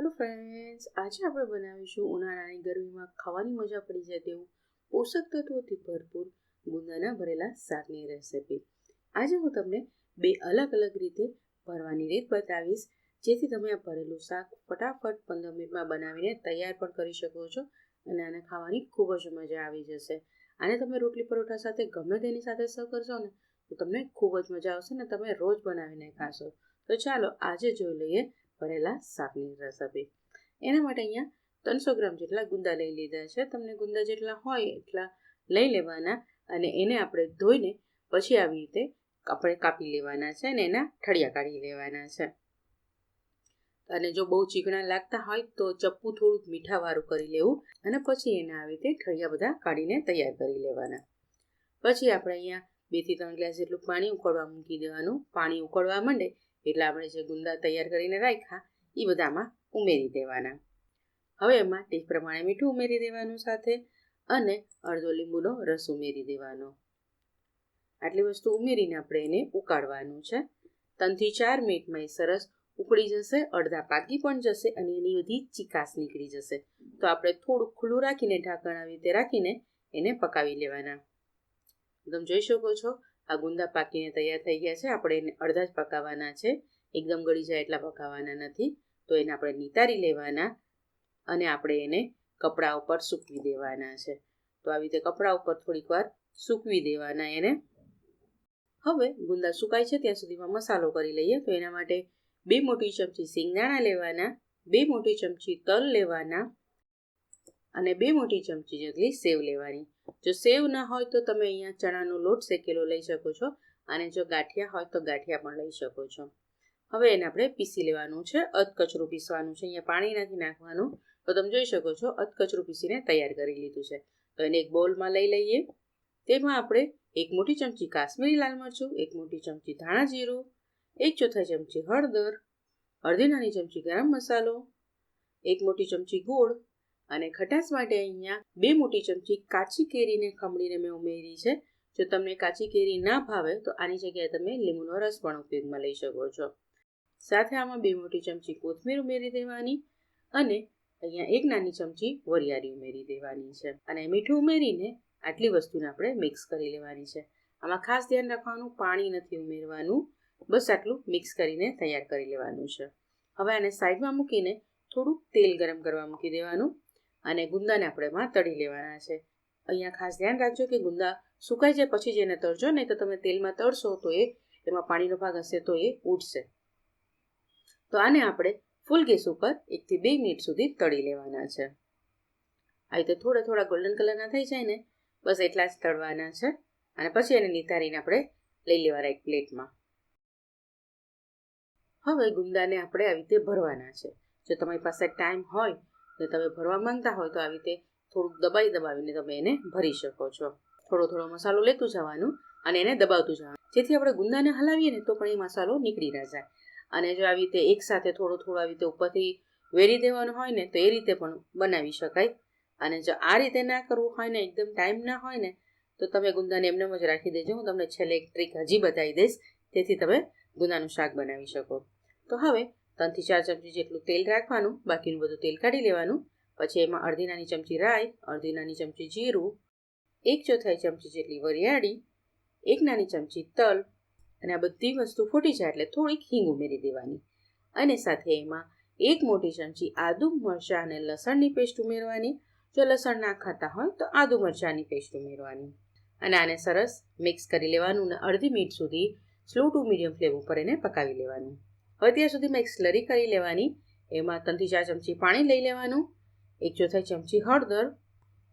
Hello friends આજે આપણે બનાવીશું ઉનાળાની ગરમીમાં ખાવાની મજા પડી જાય તેવું પોષક તત્વોથી ભરપૂર ગુંદાના ભરેલા શાકની રેસિપી આજે હું તમને બે અલગ અલગ રીતે ભરવાની રીત બતાવીશ, જેથી તમે આ ભરેલું શાક ફટાફટ પંદર મિનિટમાં બનાવીને તૈયાર પણ કરી શકો છો અને આને ખાવાની ખૂબ જ મજા આવી જશે. આને તમે રોટલી પરોઠા સાથે ગમે તેની સાથે સર્વ કરશો ને, તો તમને ખૂબ જ મજા આવશે ને તમે રોજ બનાવીને ખાશો. તો ચાલો આજે જોઈ લઈએ ભરેલા શાકની રેસિપી એના માટે અહીંયા ત્રણસો ગ્રામ જેટલા ગુંદા લઈ લીધા છે. તમને ગુંદા જેટલા હોય એટલા લઈ લેવાના અને એને આપણે ધોઈને પછી આવી રીતે આપણે કાપી લેવાના છે અને એના ઠળિયા કાઢી લેવાના છે. અને જો બહુ ચીકણા લાગતા હોય તો ચપ્પુ થોડુંક મીઠાવાળું કરી લેવું અને પછી એને આવી રીતે ઠળિયા બધા કાઢીને તૈયાર કરી લેવાના. પછી આપણે અહીંયા બેથી ત્રણ ગ્લાસ જેટલું પાણી ઉકળવા મૂકી દેવાનું. પાણી ઉકળવા માંડે એટલે આપણે જે ગુંદા તૈયાર કરીને રાખ્યા એ બધામાં ઉમેરી દેવાના. હવે એમાં ટેસ્ટ પ્રમાણે મીઠું ઉમેરી દેવાનું સાથે અને અડધો લીંબુનો રસ ઉમેરી દેવાનો. આટલી વસ્તુ ઉમેરીને આપણે એને ઉકાળવાનું છે. ત્રણથી ચાર મિનિટમાં એ સરસ ઉકળી જશે, અડધા પાકી પણ જશે અને એની બધી ચીકાશ નીકળી જશે. તો આપણે થોડુંક ખુલ્લું રાખીને ઢાંકણ આવી રીતે રાખીને એને પકાવી લેવાના. તમે જોઈ શકો છો આ ગુંદા પાકીને તૈયાર થઈ ગયા છે. આપણે એને અડધા જ પકાવવાના છે. એકદમ ગળી જાય એટલા પકાવવાના નથી. તો એને આપણે નિતારી લેવાના અને આપણે એને કપડા ઉપર સૂકવી દેવાના છે. તો આવી રીતે કપડા ઉપર થોડીક વાર સૂકવી દેવાના એને. હવે ગુંદા સુકાય છે ત્યાં સુધીમાં મસાલો કરી લઈએ. તો એના માટે બે મોટી ચમચી સિંગદાણા લેવાના, બે મોટી ચમચી તલ લેવાના અને બે મોટી ચમચી જેટલી સેવ લેવાની. જો સેવ ના હોય તો તમે અહીંયા ચણાનો લોટ શેકેલો લઈ શકો છો અને જો ગાંઠિયા હોય તો ગાંઠિયા પણ લઈ શકો છો. હવે એને આપણે પીસી લેવાનું છે. અધકચરું પીસવાનું છે. અહીંયા પાણી નથી નાખવાનું. તો તમે જોઈ શકો છો અધકચરું પીસીને તૈયાર કરી લીધું છે. તો એને એક બોલમાં લઈ લઈએ. તેમાં આપણે એક મોટી ચમચી કાશ્મીરી લાલ મરચું, એક મોટી ચમચી ધાણા જીરું, એક ચોથા ચમચી હળદર, અડધી નાની ચમચી ગરમ મસાલો, એક મોટી ચમચી ગોળ અને ખટાશ માટે અહીંયા બે મોટી ચમચી કાચી કેરીને ખમણીને મેં ઉમેરી છે. જો તમને કાચી કેરી ના ભાવે, તો આની જગ્યાએ તમે લીંબુનો રસ પણ ઉપયોગમાં લઈ શકો છો. સાથે આમાં બે મોટી ચમચી કોથમીર ઉમેરી દેવાની અને અહીંયા એક નાની ચમચી વરિયાળી ઉમેરી દેવાની છે. અને મીઠું ઉમેરીને આટલી વસ્તુને આપણે મિક્સ કરી લેવાની છે. આમાં ખાસ ધ્યાન રાખવાનું, પાણી નથી ઉમેરવાનું. બસ આટલું મિક્સ કરીને તૈયાર કરી લેવાનું છે. હવે આને સાઈડમાં મૂકીને થોડુંક તેલ ગરમ કરવા મૂકી દેવાનું. અને ગુંદાને આપણે એમાં તળી લેવાના છે. અહીંયા ખાસ ધ્યાન રાખજો કે ગુંદા સુકાઈ જાય પછી જ એને તળજો, નહીં તો તમે તેલમાં તળશો તો એ એમાં પાણીનો ભાગ હશે તો એ ઉડશે. તો આને આપણે ફૂલ ગેસ ઉપર એકથી બે મિનિટ સુધી તળી લેવાના છે. આ રીતે થોડા થોડા ગોલ્ડન કલરના થઈ જાય ને, બસ એટલા જ તળવાના છે. અને પછી એને નિતારીને આપણે લઈ લેવાના એક પ્લેટમાં. હવે ગુંદાને આપણે આવી રીતે ભરવાના છે. જો તમારી પાસે ટાઈમ હોય તો તમે ભરવા માંગતા હોય તો આવી રીતે થોડુંક દબાઈ દબાવીને તમે એને ભરી શકો છો. થોડો થોડો મસાલો લેતું જવાનું અને એને દબાવતું જવાનું. જેથી આપણે ગુંદાને હલાવીએ ને તો પણ એ મસાલો નીકળી ના જાય. અને જો આવી રીતે એકસાથે થોડો થોડો આવી રીતે ઉપરથી વેરી દેવાનું હોય ને તો એ રીતે પણ બનાવી શકાય. અને જો આ રીતે ના કરવું હોય ને, એકદમ ટાઈમ ના હોય ને, તો તમે ગુંદાને એમને જ રાખી દેજો. હું તમને છેલ્લે એક ટ્રીક હજી બતાવી દઈશ. તેથી તમે ગુંદાનું શાક બનાવી શકો. તો હવે ત્રણથી ચાર ચમચી જેટલું તેલ રાખવાનું, બાકીનું બધું તેલ કાઢી લેવાનું. પછી એમાં અડધી નાની ચમચી રાઈ, અડધી નાની ચમચી જીરું, એક ચોથાઈ ચમચી જેટલી વરિયાળી, એક નાની ચમચી તલ અને આ બધી વસ્તુ ફૂટી જાય એટલે થોડીક હિંગ ઉમેરી દેવાની. અને સાથે એમાં એક મોટી ચમચી આદુ, મરચાં અને લસણની પેસ્ટ ઉમેરવાની. જો લસણ ના ખાતા હોય તો આદુ, મરચાંની પેસ્ટ ઉમેરવાની. અને આને સરસ મિક્સ કરી લેવાનું અને અડધી મિનિટ સુધી સ્લો ટુ મીડિયમ ફ્લેમ ઉપર એને પકાવી લેવાનું. હવે ત્યાં સુધીમાં એક સ્લરી કરી લેવાની, એમાં ત્રણથી ચાર ચમચી પાણી લઈ લેવાનું, એક ચોથાઈ ચમચી હળદર,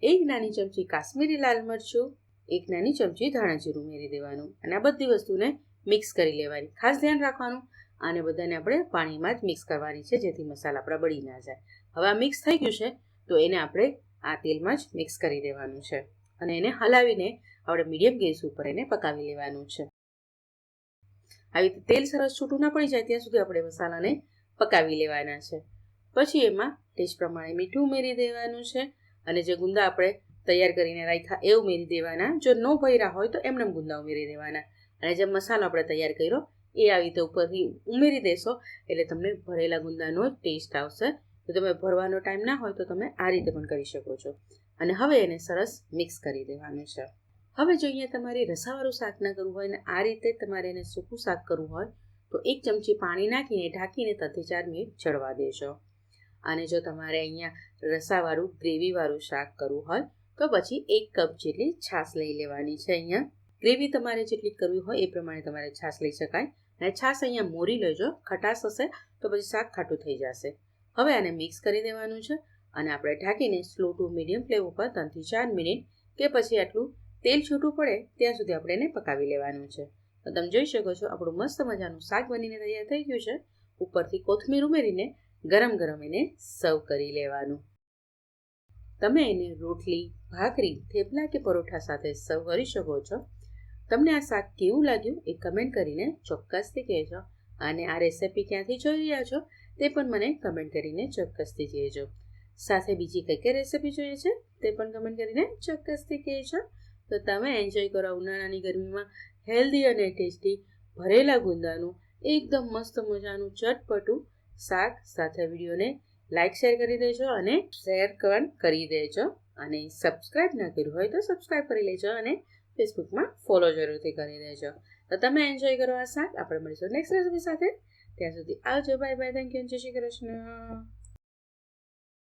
એક નાની ચમચી કાશ્મીરી લાલ મરચું, એક નાની ચમચી ધાણા જીરું ઉમેરી દેવાનું. અને આ બધી વસ્તુને મિક્સ કરી લેવાની. ખાસ ધ્યાન રાખવાનું, આને બધાને આપણે પાણીમાં જ મિક્સ કરવાની છે, જેથી મસાલા આપણા બળી ના જાય. હવે આ મિક્સ થઈ ગયું છે, તો એને આપણે આ તેલમાં જ મિક્સ કરી દેવાનું છે. અને એને હલાવીને આપણે મીડિયમ ગેસ ઉપર એને પકાવી લેવાનું છે. આવી રીતે તેલ સરસ છૂટું ના પડી જાય ત્યાં સુધી આપણે મસાલાને પકાવી લેવાના છે. પછી એમાં ટેસ્ટ પ્રમાણે મીઠું ઉમેરી દેવાનું છે અને જે ગુંદા આપણે તૈયાર કરીને રાખ્યા એ ઉમેરી દેવાના. જો ન ભર્યા હોય તો એમને ગુંદા ઉમેરી દેવાના. અને જે મસાલો આપણે તૈયાર કર્યો એ આવી રીતે ઉપરથી ઉમેરી દેશો એટલે તમને ભરેલા ગુંદાનો ટેસ્ટ આવશે. તો તમે ભરવાનો ટાઈમ ના હોય તો તમે આ રીતે પણ કરી શકો છો. અને હવે એને સરસ મિક્સ કરી દેવાનું છે. હવે જો અહીંયા તમારે રસાવાળું શાક ના કરવું હોય ને આ રીતે તમારે એને સૂકું શાક કરવું હોય, તો એક ચમચી પાણી નાખીને ઢાંકીને ત્રણથી ચાર મિનિટ ચડવા દેજો. અને જો તમારે અહીંયા રસાવાળું, ગ્રેવીવાળું શાક કરવું હોય, તો પછી એક કપ જેટલી છાશ લઈ લેવાની છે અહીંયા. ગ્રેવી તમારે જેટલી કરવી હોય એ પ્રમાણે તમારે છાશ લઈ શકાય. અને છાશ અહીંયા મોરી લેજો, ખટાશ હશે તો પછી શાક ખાટું થઈ જશે. હવે આને મિક્સ કરી દેવાનું છે અને આપણે ઢાંકીને સ્લો ટુ મીડિયમ ફ્લેમ ઉપર ત્રણથી ચાર મિનિટ કે પછી આટલું તેલ છૂટું પડે ત્યાં સુધી આપણે એને પકાવી લેવાનું છે. તો તમે જોઈ શકો છો, આપણું મસ્ત મજાનું શાક બનીને તૈયાર થઈ ગયું છે. ઉપરથી કોથમીર ઉમેરીને ગરમ ગરમ એને સર્વ કરી લેવાનું. તમે એને રોટલી, ભાખરી, થેપલા કે પરોઠા સાથે સર્વ કરી શકો છો. તમને આ શાક કેવું લાગ્યું એ કમેન્ટ કરીને ચોક્કસથી કહેજો. અને આ રેસિપી ક્યાંથી જોઈ રહ્યા છો તે પણ મને કમેન્ટ કરીને ચોક્કસથી કહેજો. સાથે બીજી કઈ કઈ રેસિપી જોઈએ છે તે પણ કમેન્ટ કરીને ચોક્કસથી કહેજો. તો તમે એન્જોય કરો ઉનાળાની ગરમીમાં હેલ્ધી અને ટેસ્ટી ભરેલા ગુંદાનું એકદમ મસ્ત મજાનું ચટપટું શાક સાથે વિડીયોને લાઇક શેર કરી દેજો અને શેર પણ કરી દેજો. અને સબસ્ક્રાઈબ ના કર્યું હોય તો સબસ્ક્રાઈબ કરી લેજો અને ફેસબુકમાં ફોલો જરૂરથી કરી દેજો. તો તમે એન્જોય કરો આ શાક. આપણે મળીશું નેક્સ્ટ રેસિપી સાથે. ત્યાં સુધી આવજો. બાય બાય થેન્ક યુ જય શ્રી કૃષ્ણ.